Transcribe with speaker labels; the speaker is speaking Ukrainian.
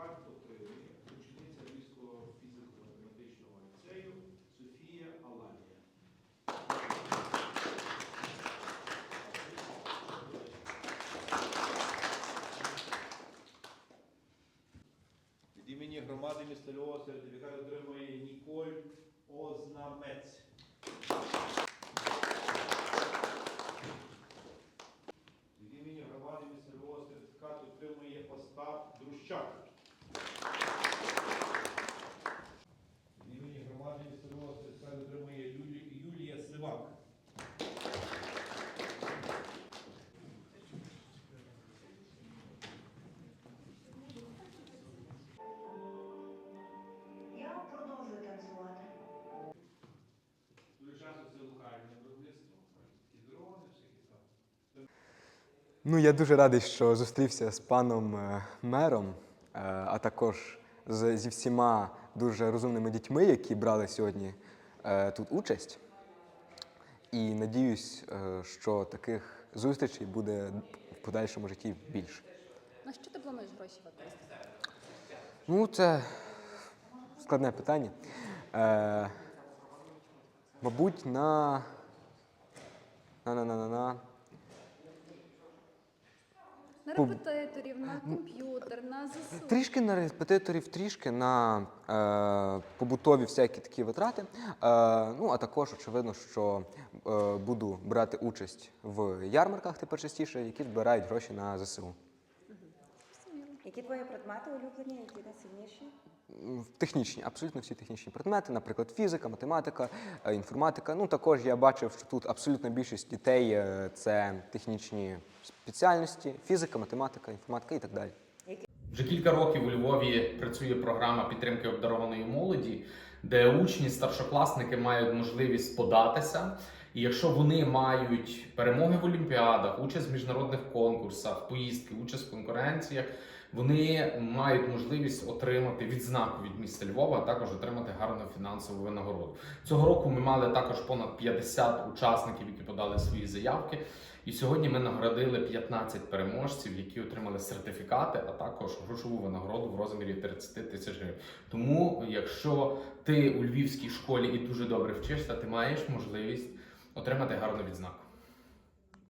Speaker 1: Харкотри, учениця Львівського фізико-математичного ліцею Софія Аланія. Від імені громади міста Львова сертифікат отримує Ніколь Ознамець. Від імені громади міста Львова сертифікат отримує Остап Друщак.
Speaker 2: Ну, я дуже радий, що зустрівся з паном е, мером, е, а також зі всіма дуже розумними дітьми, які брали сьогодні е, тут участь. І надіюсь, що таких зустрічей буде в подальшому житті більше.
Speaker 3: На що ти плануєш гроші використати?
Speaker 2: Ну, це складне питання. Е, мабуть, на. На, на, на, на, на.
Speaker 3: На репетиторів, на комп'ютер, на ЗСУ.
Speaker 2: Трішки на репетиторів, трішки на е, побутові всякі такі витрати. Е, ну, а також, очевидно, що е, буду брати участь в ярмарках тепер частіше, які збирають гроші на ЗСУ.
Speaker 4: Які твої предмети улюблені, які найсильніші?
Speaker 2: Технічні, абсолютно всі технічні предмети, наприклад, фізика, математика, е, інформатика. Ну також я бачив, що тут абсолютна більшість дітей е, це технічні спеціальності, фізика, математика, інформатика і так далі.
Speaker 5: Вже кілька років у Львові працює програма підтримки обдарованої молоді, де учні, старшокласники мають можливість податися. І якщо вони мають перемоги в олімпіадах, участь в міжнародних конкурсах, поїздки, участь в конкуренціях, вони мають можливість отримати відзнаку від міста Львова, а також отримати гарну фінансову винагороду. Цього року ми мали також понад 50 учасників, які подали свої заявки. І сьогодні ми нагородили 15 переможців, які отримали сертифікати, а також грошову винагороду в розмірі 30 тисяч гривень. Тому, якщо ти у львівській школі і дуже добре вчишся, ти маєш можливість отримати гарну відзнаку.